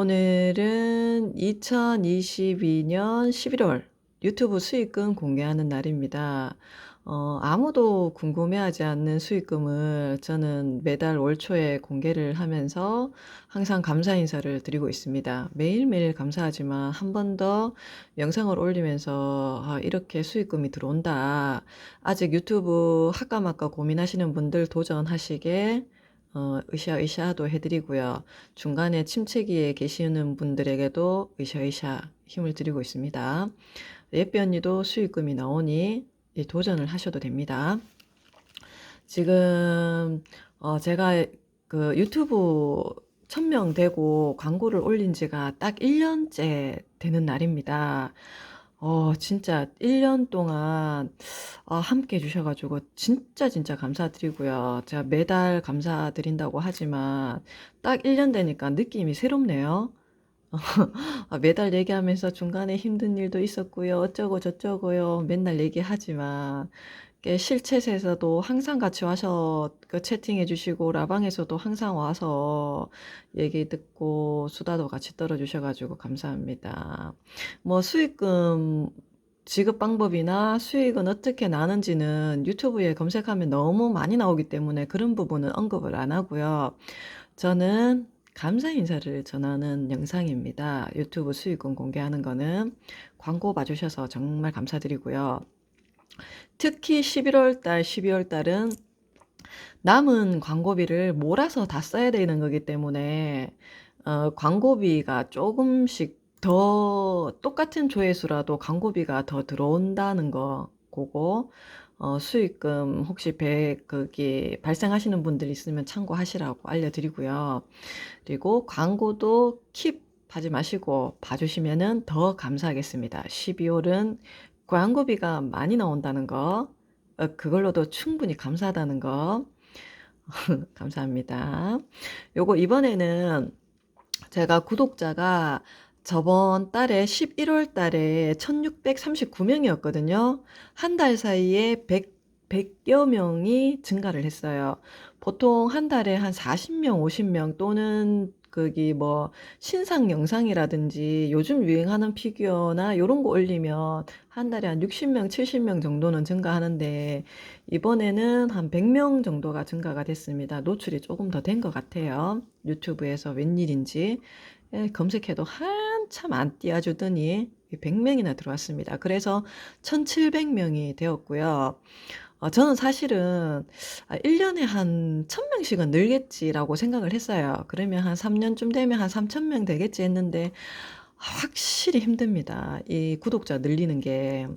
오늘은 2022년 11월 유튜브 수익금 공개하는 날입니다. 어, 아무도 궁금해하지 않는 수익금을 저는 매달 월 초에 공개를 하면서 항상 감사 인사를 드리고 있습니다. 매일매일 감사하지만 한 번 더 영상을 올리면서 아, 이렇게 수익금이 들어온다. 아직 유튜브 할까 말까 고민하시는 분들 도전하시게 어, 으쌰으쌰도 해드리고요. 중간에 침체기에 계시는 분들에게도 으쌰으쌰 힘을 드리고 있습니다. 예삐 언니도 수익금이 나오니 이 도전을 하셔도 됩니다. 지금 어, 제가 그 유튜브 1000명 되고 광고를 올린 지가 딱 1년째 되는 날입니다. 어, 진짜 1년 동안 아, 함께 해 주셔 가지고 진짜 진짜 감사드리고요. 제가 매달 감사드린다고 하지만 딱 1년 되니까 느낌이 새롭네요. 아, 매달 얘기하면서 중간에 힘든 일도 있었고요. 어쩌고 저쩌고요. 맨날 얘기하지만 실챗에서도 항상 같이 와서 그 채팅해 주시고 라방에서도 항상 와서 얘기 듣고 수다도 같이 떨어 주셔 가지고 감사합니다. 뭐 수익금 지급 방법이나 수익은 어떻게 나는지는 유튜브에 검색하면 너무 많이 나오기 때문에 그런 부분은 언급을 안 하고요. 저는 감사 인사를 전하는 영상입니다. 유튜브 수익금 공개하는 거는 광고 봐주셔서 정말 감사드리고요. 특히 11월 달, 12월 달은 남은 광고비를 몰아서 다 써야 되는 거기 때문에 어, 광고비가 조금씩 더 똑같은 조회수라도 광고비가 더 들어온다는 거 보고 어, 수익금 혹시 배 거기 발생하시는 분들 있으면 참고하시라고 알려드리고요. 그리고 광고도 킵 하지 마시고 봐주시면은 더 감사하겠습니다. 12월은 광고비가 많이 나온다는 거, 어, 그걸로도 충분히 감사하다는 거, 감사합니다. 요거 이번에는 제가 구독자가 저번 달에 11월 달에 1639명이었거든요. 한 달 사이에 100, 100여 명이 증가를 했어요. 보통 한 달에 한 40명, 50명 또는 거기 뭐 신상 영상이라든지 요즘 유행하는 피규어나 요런 거 올리면 한 달에 한 60명, 70명 정도는 증가하는데 이번에는 한 100명 정도가 증가가 됐습니다. 노출이 조금 더 된 것 같아요. 유튜브에서 웬일인지 예, 검색해도 한참 안 띄워주더니 100명이나 들어왔습니다. 그래서 1700명이 되었고요. 어, 저는 사실은 1년에 아, 한 1000명씩은 늘겠지라고 생각을 했어요. 그러면 한 3년쯤 되면 한 3000명 되겠지 했는데 확실히 힘듭니다. 이 구독자 늘리는 게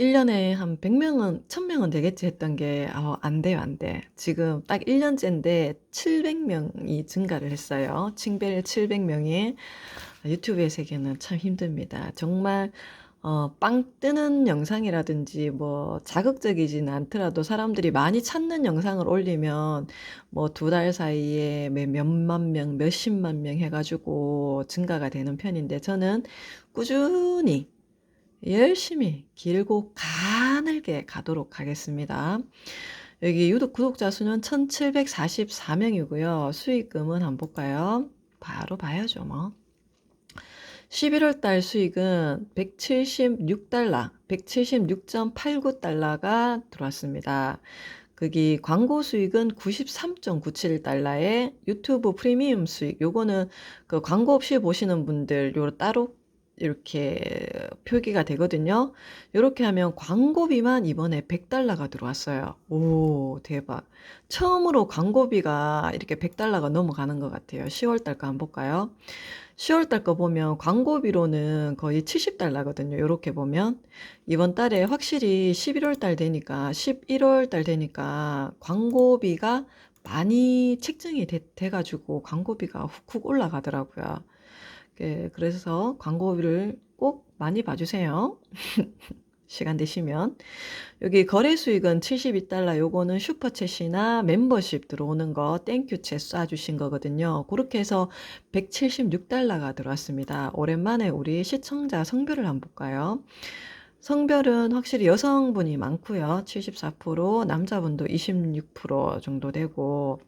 1년에 한 100명은 1000명은 되겠지 했던 게 어, 안 돼요, 안 돼. 지금 딱 1년째인데 700명이 증가를 했어요. 칭벨 700명이 유튜브의 세계는 참 힘듭니다. 정말 어, 빵 뜨는 영상이라든지 뭐 자극적이지는 않더라도 사람들이 많이 찾는 영상을 올리면 뭐 두 달 사이에 몇만 명, 몇십만 명 해가지고 증가가 되는 편인데 저는 꾸준히 열심히 길고 가늘게 가도록 하겠습니다. 여기 유독 구독자 수는 1744명이고요. 수익금은 한번 볼까요? 바로 봐야죠, 뭐. 11월 달 수익은 176달러, 176.89달러가 들어왔습니다. 거기 광고 수익은 93.97달러에 유튜브 프리미엄 수익, 요거는 그 광고 없이 보시는 분들 요 따로 이렇게 표기가 되거든요. 이렇게 하면 광고비만 이번에 100달러가 들어왔어요. 오, 대박. 처음으로 광고비가 이렇게 100달러가 넘어가는 것 같아요. 10월 달 거 한번 볼까요? 10월 달 거 보면 광고비로는 거의 70달러거든요. 이렇게 보면. 이번 달에 확실히 11월 달 되니까, 11월 달 되니까 광고비가 많이 책정이 돼, 돼가지고 광고비가 훅훅 올라가더라고요. 예, 그래서 광고비를 꼭 많이 봐주세요. 시간 되시면. 여기 거래 수익은 72달러 요거는 슈퍼챗이나 멤버십 들어오는 거 땡큐챗 쏴주신 거거든요. 그렇게 해서 176달러가 들어왔습니다. 오랜만에 우리 시청자 성별을 한번 볼까요? 성별은 확실히 여성분이 많고요. 74%, 남자분도 26% 정도 되고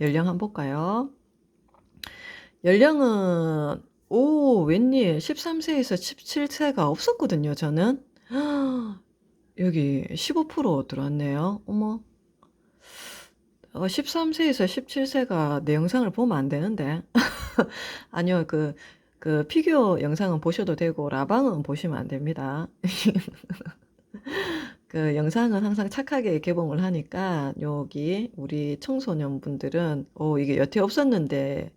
연령 한번 볼까요? 연령은 오 웬일 13세에서 17세가 없었거든요 저는. 여기 15% 들어왔네요. 어머. 어 13세에서 17세가 내 영상을 보면 안 되는데. 아니요. 그 그 피규어 영상은 보셔도 되고 라방은 보시면 안 됩니다. 그 영상은 항상 착하게 개봉을 하니까 여기 우리 청소년 분들은 어 이게 여태 없었는데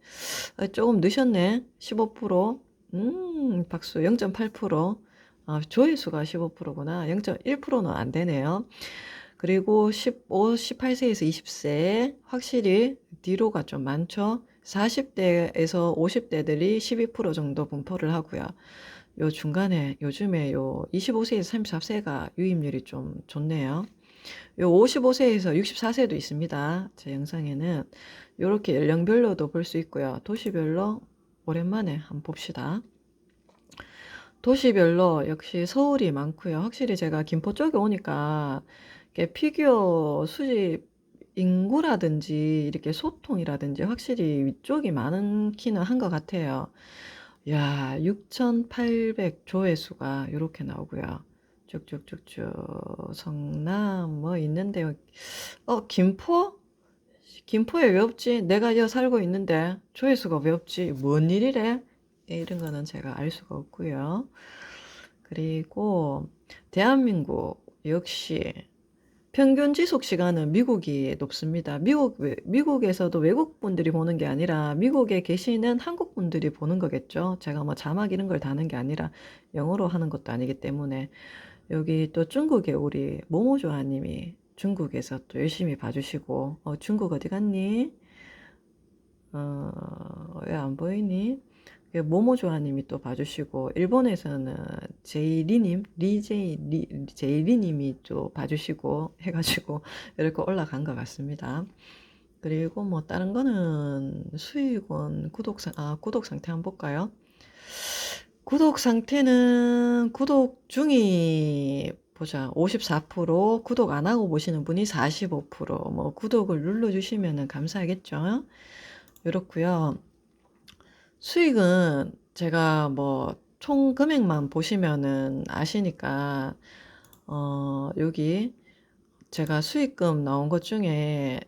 아 쪼금 늦었네. 15%. 음 박수 0.8%. 아 조회수가 15% 구나. 0.1%는 안 되네요. 그리고 15 18세에서 20세 확실히 뒤로가 좀 많죠. 40대에서 50대들이 12% 정도 분포를 하고요. 요 중간에 요즘에 요 25세에서 34세가 유입률이 좀 좋네요. 요 55세에서 64세도 있습니다. 제 영상에는 요렇게 연령별로도 볼 수 있고요. 도시별로 오랜만에 한번 봅시다. 도시별로 역시 서울이 많고요. 확실히 제가 김포 쪽에 오니까 이렇게 피규어 수집 인구라든지 이렇게 소통이라든지 확실히 위쪽이 많기는 한 것 같아요. 야, 6,800 조회수가 요렇게 나오고요. 쭉쭉쭉쭉 성남 뭐 있는데요. 어, 김포? 김포에 왜 없지? 내가 여 살고 있는데 조회수가 왜 없지? 뭔 일이래? 이런 거는 제가 알 수가 없고요. 그리고 대한민국 역시 평균 지속 시간은 미국이 높습니다. 미국, 미국에서도 외국 분들이 보는 게 아니라 미국에 계시는 한국 분들이 보는 거겠죠. 제가 뭐 자막 이런 걸 다는 게 아니라 영어로 하는 것도 아니기 때문에 여기 또 중국에 우리 모모조아님이 중국에서 또 열심히 봐주시고 어, 중국 어디 갔니? 어, 왜 안 보이니? 모모조아님이 또 봐주시고 일본에서는 제이리님 리제이 리, 제이리님이 또 봐주시고 해가지고 이렇게 올라간 것 같습니다. 그리고 뭐 다른 거는 수익원 구독 상 아 구독 상태 한번 볼까요? 구독 상태는 구독 중이 보자 54% 구독 안 하고 보시는 분이 45%뭐 구독을 눌러 주시면 감사하겠죠. 이렇고요. 수익은 제가 뭐 총 금액만 보시면은 아시니까 어 여기 제가 수익금 나온 것 중에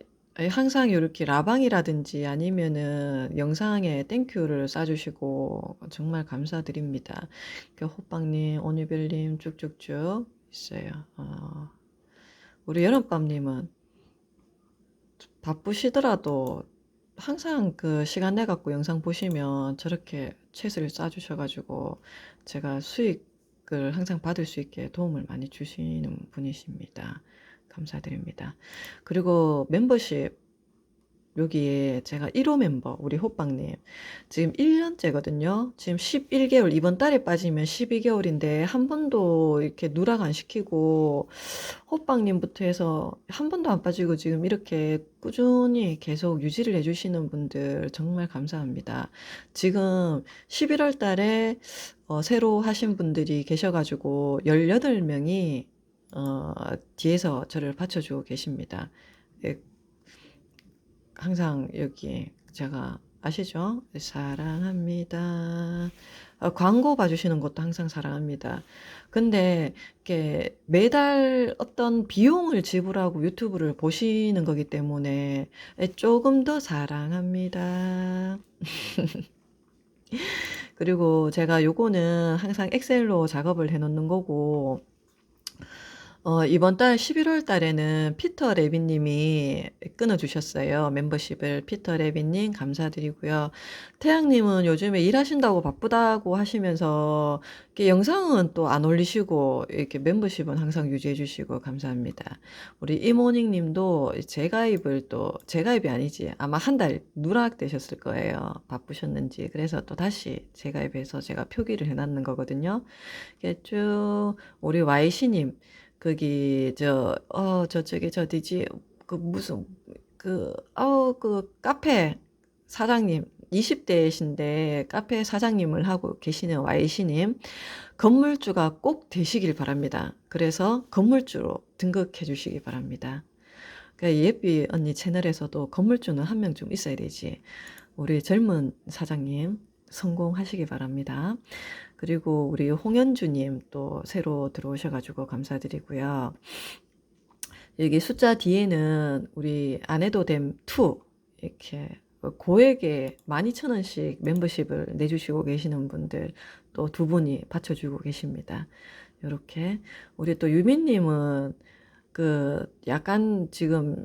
항상 이렇게 라방이라든지 아니면은 영상에 땡큐를 쏴주시고 정말 감사드립니다. 그 호빵님, 오니별님 쭉쭉쭉 있어요. 어, 우리 여름밤님은 바쁘시더라도 항상 그 시간 내 갖고 영상 보시면 저렇게 채소를 싸 주셔 가지고 제가 수익을 항상 받을 수 있게 도움을 많이 주시는 분이십니다. 감사드립니다. 그리고 멤버십 여기에 제가 1호 멤버 우리 호빵님 지금 1년째거든요. 지금 11개월 이번 달에 빠지면 12개월인데 한 번도 이렇게 누락 안 시키고 호빵님부터 해서 한 번도 안 빠지고 지금 이렇게 꾸준히 계속 유지를 해주시는 분들 정말 감사합니다. 지금 11월 달에 어, 새로 하신 분들이 계셔가지고 18명이 어, 뒤에서 저를 받쳐주고 계십니다. 예, 항상 여기 제가 아시죠? 사랑합니다. 어, 광고 봐주시는 것도 항상 사랑합니다. 근데 이렇게 매달 어떤 비용을 지불하고 유튜브를 보시는 거기 때문에 조금 더 사랑합니다. 그리고 제가 요거는 항상 엑셀로 작업을 해 놓는 거고 어, 이번 달 11 월 달에는 피터 레비님이 끊어 주셨어요. 멤버십을. 피터 레비님 감사드리고요. 태양 님은 요즘에 일하신다고 바쁘다고 하시면서 이렇게 영상은 또 안 올리시고 이렇게 멤버십은 항상 유지해 주시고 감사합니다. 우리 이모닝 님도 재가입을 또, 재가입이 아니지. 아마 한 달 누락되셨을 거예요. 바쁘셨는지. 그래서 또 다시 재가입해서 제가 표기를 해 놨는 거거든요. 쭉 우리 YC님. 거기 저 어 저쪽에 저 어디지 그 무슨 그어그 카페 사장님 20대이신데 카페 사장님을 하고 계시는 Y씨님 건물주가 꼭 되시길 바랍니다. 그래서 건물주로 등극해 주시기 바랍니다. 그러니까 예삐 언니 채널에서도 건물주는 한 명 좀 있어야 되지. 우리 젊은 사장님 성공하시기 바랍니다. 그리고 우리 홍현주님 또 새로 들어오셔가지고 감사드리고요. 여기 숫자 뒤에는 우리 안 해도 됨 2 이렇게 고액에 12,000원씩 멤버십을 내주시고 계시는 분들 또 두 분이 받쳐주고 계십니다. 이렇게 우리 또 유민님은 그 약간 지금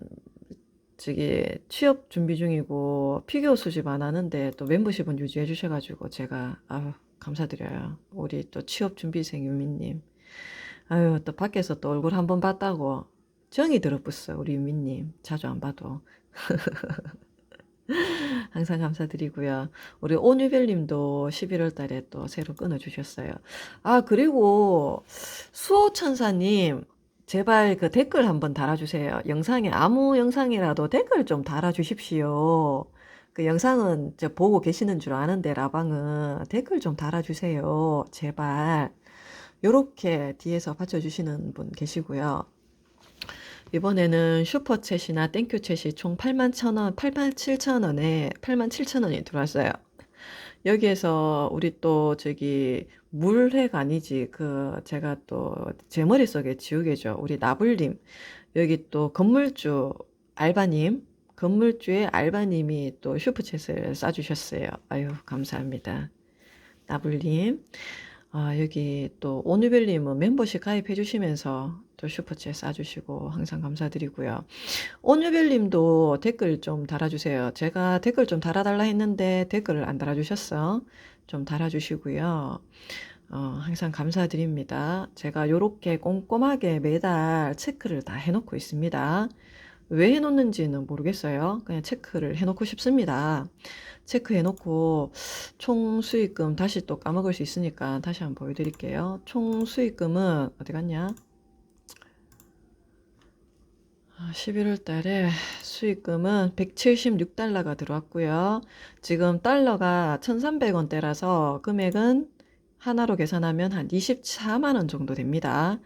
저기 취업 준비 중이고 피규어 수집 안 하는데 또 멤버십은 유지해 주셔가지고 제가 아유 감사드려요. 우리 또 취업 준비생 유민님. 아유 또 밖에서 또 얼굴 한 번 봤다고 정이 들어붙어 우리 유민님 자주 안 봐도 항상 감사드리고요. 우리 온유별 님도 11월 달에 또 새로 끊어주셨어요. 아, 그리고 수호천사님, 제발 그 댓글 한번 달아주세요. 영상에, 아무 영상이라도 댓글 좀 달아주십시오. 그 영상은 저 보고 계시는 줄 아는데, 라방은 댓글 좀 달아주세요. 제발. 요렇게 뒤에서 받쳐주시는 분 계시고요. 이번에는 슈퍼챗이나 땡큐챗이 총 8만 1,000원, 8만 7천원에 8만 7천원이 들어왔어요. 여기에서 우리 또 저기 물핵 아니지 그 제가 또 제 머릿속에 지우개죠. 우리 나불님 여기 또 건물주 알바님 건물주의 알바님이 또 슈퍼챗을 싸주셨어요. 아유 감사합니다. 나불님 아, 여기 또 오누벨님은 멤버십 가입해 주시면서 또 슈퍼챗 쏴주시고 항상 감사드리고요. 오누벨님도 댓글 좀 달아주세요. 제가 댓글 좀 달아달라 했는데 댓글을 안 달아주셨어. 좀 달아주시고요. 어, 항상 감사드립니다. 제가 요렇게 꼼꼼하게 매달 체크를 다 해놓고 있습니다. 왜 해놓는지는 모르겠어요. 그냥 체크를 해놓고 싶습니다. 체크해놓고 총 수익금 다시 또 까먹을 수 있으니까 다시 한번 보여드릴게요. 총 수익금은 어디 갔냐? 11월 아, 달에 수익금은 176달러가 들어왔고요. 지금 달러가 1,300원대라서 금액은 하나로 계산하면 한 24만 원 정도 됩니다.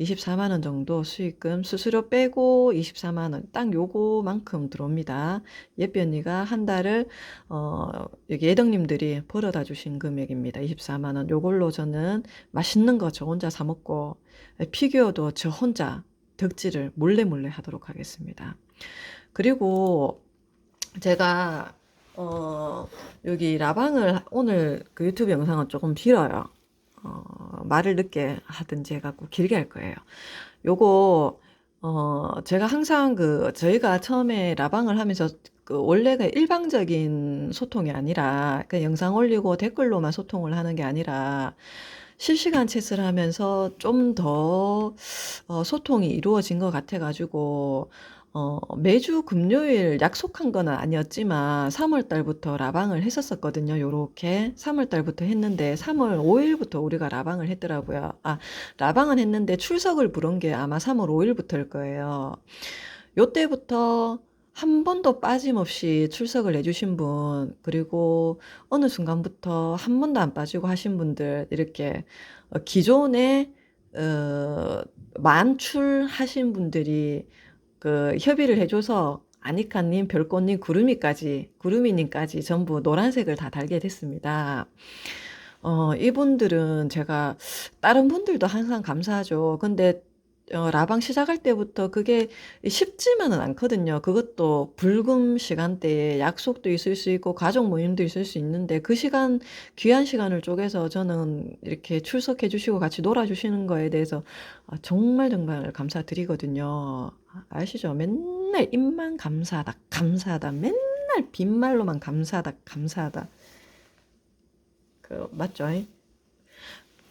24만 원 정도 수익금 수수료 빼고 24만 원 딱 요거만큼 들어옵니다. 예삐 언니가 한 달을 어 여기 예덕님들이 벌어다 주신 금액입니다. 24만 원. 요걸로 저는 맛있는 거 저 혼자 사 먹고 피규어도 저 혼자 덕질을 몰래 몰래 하도록 하겠습니다. 그리고 제가 어, 여기 라방을 오늘 그 유튜브 영상은 조금 길어요. 어, 말을 늦게 하든지 해갖고 길게 할 거예요. 요거 어, 제가 항상 그 저희가 처음에 라방을 하면서 그 원래가 일방적인 소통이 아니라 그 영상 올리고 댓글로만 소통을 하는 게 아니라 실시간 챗을 하면서 좀더 어, 소통이 이루어진 것 같아가지고 어, 매주 금요일 약속한 건 아니었지만 3 월 달부터 라방을 했었었거든요. 요렇게 3 월 달부터 했는데 3 월 5 일부터 우리가 라방을 했더라고요. 아, 라방은 했는데 출석을 부른 게 아마 3 월 5 일부터일 거예요. 요때부터 한 번도 빠짐없이 출석을 해 주신 분, 그리고 어느 순간부터 한 번도 안 빠지고 하신 분들, 이렇게 어, 기존에 어, 만출하신 분들이 그 협의를 해줘서 아니카님, 별꽃님, 구름이까지, 구름이님까지 전부 노란색을 다 달게 됐습니다. 어, 이분들은 제가 다른 분들도 항상 감사하죠. 근데 어, 라방 시작할 때부터 그게 쉽지만은 않거든요. 그것도 불금 시간대에 약속도 있을 수 있고 가족 모임도 있을 수 있는데 그 시간 귀한 시간을 쪼개서 저는 이렇게 출석해 주시고 같이 놀아 주시는 거에 대해서 아, 정말 정말 감사드리거든요. 아시죠? 맨날 입만 감사하다, 감사하다, 맨날 빈말로만 감사하다, 감사하다. 그 맞죠?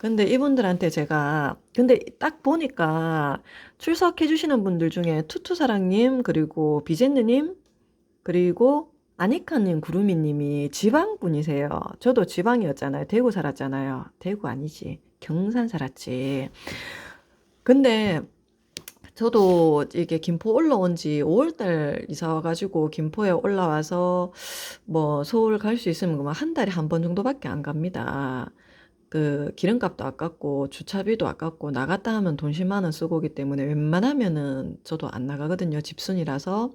근데 이분들한테 제가 근데 딱 보니까 출석해 주시는 분들 중에 투투사랑님 그리고 비젠느님 그리고 아니카님 구루미님이 지방분이세요. 저도 지방이었잖아요. 대구 살았잖아요. 대구 아니지. 경산 살았지. 근데 저도 이게 김포 올라온 지 5월달 이사 와가지고 김포에 올라와서 뭐 서울 갈 수 있으면 한 달에 한 번 정도밖에 안 갑니다. 그 기름값도 아깝고 주차비도 아깝고 나갔다 하면 돈 10만 원 쓰고 오기 때문에 웬만하면은 저도 안 나가거든요. 집순이라서.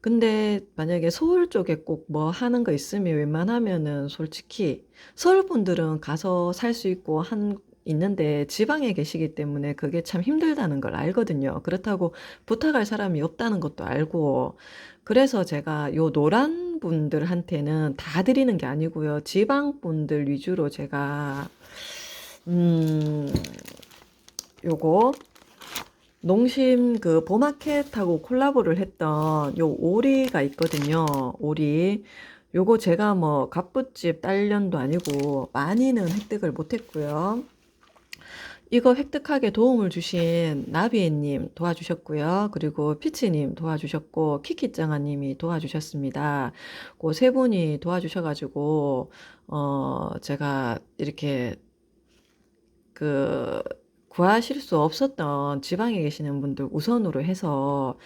근데 만약에 서울 쪽에 꼭 뭐 하는 거 있으면 웬만하면은 솔직히 서울 분들은 가서 살 수 있고 한 있는데 지방에 계시기 때문에 그게 참 힘들다는 걸 알거든요. 그렇다고 부탁할 사람이 없다는 것도 알고 그래서 제가 요 노란 분들한테는 다 드리는 게 아니고요. 지방 분들 위주로 제가 음 요거 농심 그 보마켓하고 콜라보를 했던 요 오리가 있거든요. 오리. 요거 제가 뭐 갑부집 딸년도 아니고 많이는 획득을 못했고요. 이거 획득하게 도움을 주신 나비애님 도와주셨고요. 그리고 피치님 도와주셨고 키키짱아님이 도와주셨습니다. 그 세 분이 도와주셔가지고 어 제가 이렇게 그 구하실 수 없었던 지방에 계시는 분들 우선으로 해서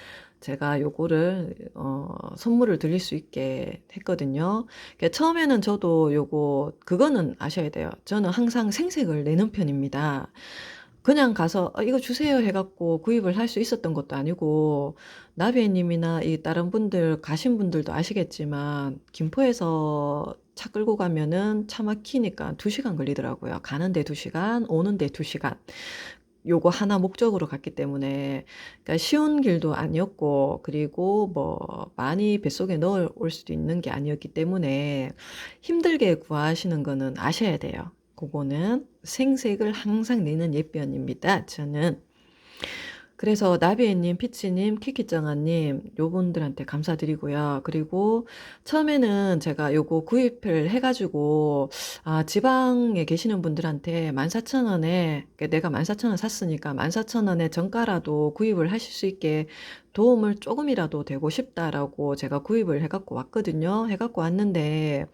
제가 요거를 어, 선물을 드릴 수 있게 했거든요. 그러니까 처음에는 저도 요거 그거는 아셔야 돼요. 저는 항상 생색을 내는 편입니다. 그냥 가서 어, 이거 주세요 해갖고 구입을 할 수 있었던 것도 아니고 나비애님이나 이 다른 분들 가신 분들도 아시겠지만 김포에서 차 끌고 가면은 차 막히니까 2시간 걸리더라고요. 가는데 2시간, 오는데 2시간. 요거 하나 목적으로 갔기 때문에 그러니까 쉬운 길도 아니었고 그리고 뭐 많이 뱃속에 넣어 올 수도 있는 게 아니었기 때문에 힘들게 구하시는 거는 아셔야 돼요. 그거는 생색을 항상 내는 예변입니다. 저는 그래서 나비애님, 피치님, 키키짱아님 요분들한테 감사드리고요. 그리고 처음에는 제가 요거 구입을 해가지고 아 지방에 계시는 분들한테 14,000원에 내가 14,000원 샀으니까 14,000원에 정가라도 구입을 하실 수 있게 도움을 조금이라도 되고 싶다라고 제가 구입을 해갖고 왔거든요. 해갖고 왔는데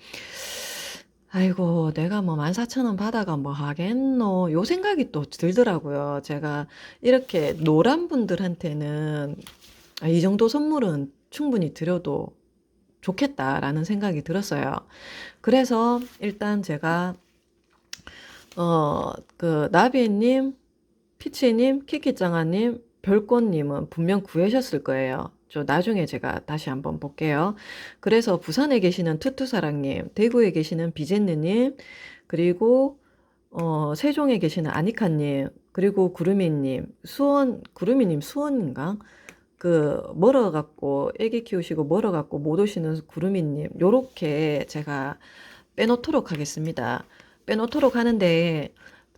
아이고, 내가 뭐 14,000원 받아가 뭐 하겠노? 요 생각이 또 들더라고요. 제가 이렇게 노란 분들한테는 아, 이 정도 선물은 충분히 드려도 좋겠다라는 생각이 들었어요. 그래서 일단 제가 어, 그 나비님, 피치님, 키키짱아님, 별꽃님은 분명 구하셨을 거예요. 저 나중에 제가 다시 한번 볼게요. 그래서 부산에 계시는 투투사랑님, 대구에 계시는 비젠느님, 그리고 어, 세종에 계시는 아니카님, 그리고 구루미님, 수원, 구루미님 수원인가? 그 멀어갖고 애기 키우시고 멀어갖고 못 오시는 구루미님, 요렇게 제가 빼놓도록 하겠습니다. 빼놓도록 하는데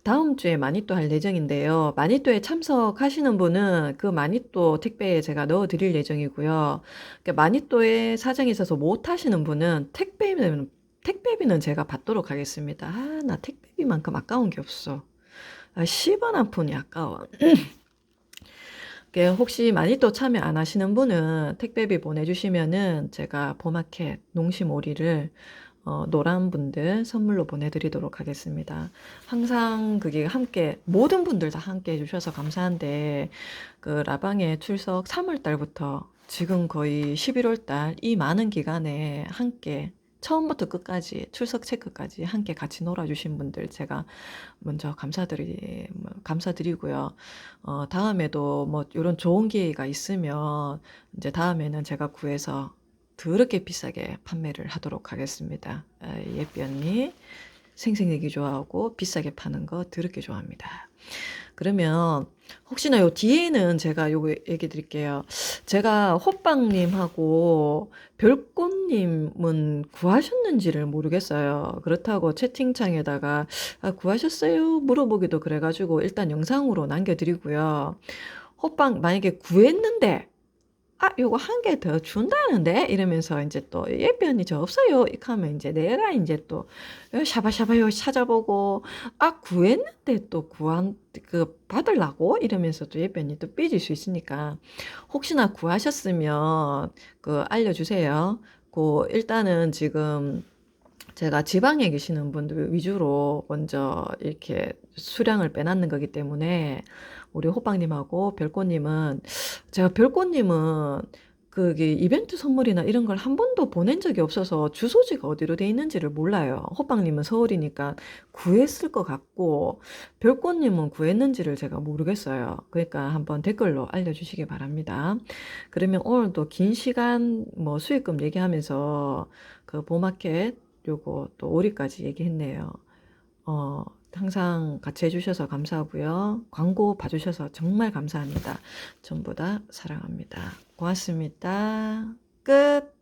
다음 주에 마니또 할 예정인데요. 마니또에 참석하시는 분은 그 마니또 택배에 제가 넣어 드릴 예정이고요. 그러니까 마니또에 사정이 있어서 못 하시는 분은 택배비는 택배비는 제가 받도록 하겠습니다. 아, 나 택배비만큼 아까운 게 없어. 아, 10원 한 푼이 아까워. 그러니까 혹시 마니또 참여 안 하시는 분은 택배비 보내주시면은 제가 보마켓 농심 오리를 어, 노란 분들 선물로 보내드리도록 하겠습니다. 항상 그게 함께, 모든 분들 다 함께 해주셔서 감사한데, 그 라방에 출석 3월 달부터 지금 거의 11월 달 이 많은 기간에 함께 처음부터 끝까지 출석 체크까지 함께 같이 놀아주신 분들 제가 먼저 감사드리 감사드리고요. 어, 다음에도 뭐 이런 좋은 기회가 있으면 이제 다음에는 제가 구해서 더럽게 비싸게 판매를 하도록 하겠습니다. 아, 예삐 언니 생생내기 좋아하고 비싸게 파는 거 더럽게 좋아합니다. 그러면 혹시나 요 뒤에는 제가 요거 얘기 드릴게요. 제가 호빵님하고 별꽃님은 구하셨는지를 모르겠어요. 그렇다고 채팅창에다가 아, 구하셨어요? 물어보기도 그래가지고 일단 영상으로 남겨드리고요. 호빵 만약에 구했는데 아, 요거 한 개 더 준다는데? 이러면서 이제 또 예변이 저 없어요. 이렇게 하면 이제 내가 이제 또 샤바샤바 요 찾아보고 아, 구했는데 또 구한 그 받으려고 이러면서 또 예변이 또 삐질 수 있으니까 혹시나 구하셨으면 그 알려주세요. 그 일단은 지금 제가 지방에 계시는 분들 위주로 먼저 이렇게 수량을 빼놨는 거기 때문에 우리 호빵님하고 별꽃님은 제가 별꽃님은 그게 이벤트 선물이나 이런 걸 한 번도 보낸 적이 없어서 주소지가 어디로 돼 있는지를 몰라요. 호빵님은 서울이니까 구했을 것 같고 별꽃님은 구했는지를 제가 모르겠어요. 그러니까 한번 댓글로 알려주시기 바랍니다. 그러면 오늘도 긴 시간 뭐 수익금 얘기하면서 그 보마켓 요거 또 오리까지 얘기했네요. 어, 항상 같이 해주셔서 감사하고요. 광고 봐주셔서 정말 감사합니다. 전부 다 사랑합니다. 고맙습니다. 끝.